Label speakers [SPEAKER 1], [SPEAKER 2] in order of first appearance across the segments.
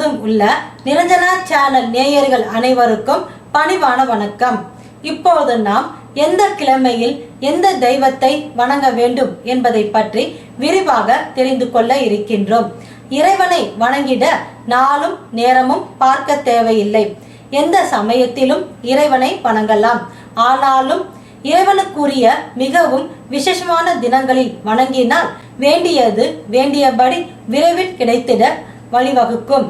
[SPEAKER 1] உள்ள நிரஞ்சனா சேனல் நேயர்கள் அனைவருக்கும் பணிவான வணக்கம். இப்போது நாம் எந்த கிழமையில் எந்த தெய்வத்தை வணங்க வேண்டும் என்பதை பற்றி விரிவாக தெரிந்து கொள்ள இருக்கின்றோம். இறைவனை வணங்கிட நாளும் நேரமும் பார்க்க தேவையில்லை. எந்த சமயத்திலும் இறைவனை வணங்கலாம். ஆனாலும் இறைவனுக்குரிய மிகவும் விசேஷமான தினங்களில் வணங்கினால் வேண்டியது வேண்டியபடி விரைவில் கிடைத்திட வழிவகுக்கும்.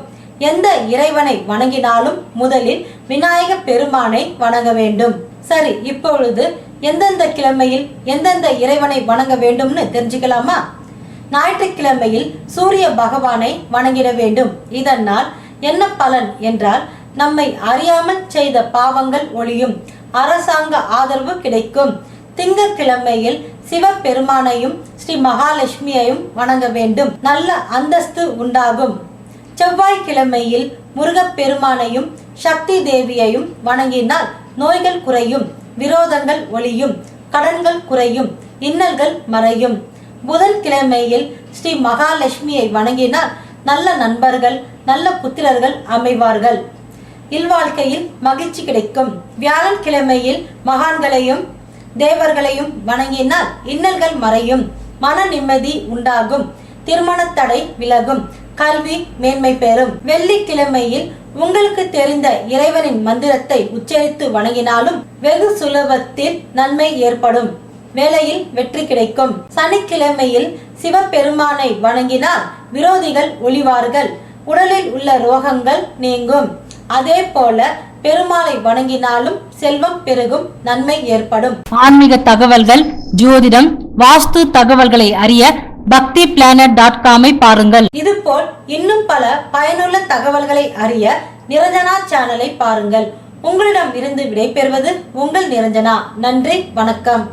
[SPEAKER 1] எந்த இறைவனை வணங்கினாலும் முதலில் விநாயக பெருமானை வணங்க வேண்டும். சரி இப்பொழுது எந்தெந்த கிழமையில் எந்தெந்த இறைவனை வணங்க வேண்டும்னு தெரிஞ்சுக்கலாமா? ஞாயிற்றுக்கிழமையில் சூரிய பகவானை வணங்கிட வேண்டும். இதனால் என்ன பலன் என்றால் நம்மை அறியாமல் செய்த பாவங்கள் ஒழியும். அரசாங்க ஆதரவு கிடைக்கும். திங்கட்கிழமையில் சிவபெருமானையும் ஸ்ரீ மகாலட்சுமியையும் வணங்க வேண்டும். நல்ல அந்தஸ்து உண்டாகும். செவ்வாய்க்கிழமையில் முருகப்பெருமானையும் சக்தி தேவியையும் வணங்கினால் நோய்கள் குறையும் விரோதங்கள் ஒளியும் கடன்கள் குறையும் இன்னல்கள் மறையும். புதன்கிழமையில் ஸ்ரீ மகாலட்சுமியை வணங்கினால் நல்ல நண்பர்கள் நல்ல புத்திரர்கள் அமைவார்கள். இல்வாழ்க்கையில் மகிழ்ச்சி கிடைக்கும். வியாழக்கிழமையில் மகான்களையும் தேவர்களையும் வணங்கினால் இன்னல்கள் மறையும். மன நிம்மதி உண்டாகும். திருமண தடை விலகும். கல்வி மேன்மை பெறும். வெள்ளிக்கிழமையில் உங்களுக்கு தெரிந்த இறைவனின் மந்திரத்தை உச்சரித்து வணங்கினாலும் வெகு சுலபத்தில் நன்மை ஏற்படும். வேலையில் வெற்றி கிடைக்கும். சனிக்கிழமையில் சிவபெருமானை வணங்கினால் விரோதிகள் ஒளிவார்கள். உடலில் உள்ள ரோகங்கள் நீங்கும். அதே போல பெருமாளை வணங்கினாலும் செல்வம் பெருகும் நன்மை ஏற்படும்.
[SPEAKER 2] ஆன்மீக தகவல்கள் ஜோதிடம் வாஸ்து தகவல்களை அறிய பக்தி பிளானட் டாட் காமை பாருங்கள்.
[SPEAKER 1] இதுபோல் இன்னும் பல பயனுள்ள தகவல்களை அறிய நிரஞ்சனா சேனலை பாருங்கள். உங்களிடம் இருந்து விடைபெறுவது உங்கள் நிரஞ்சனா. நன்றி வணக்கம்.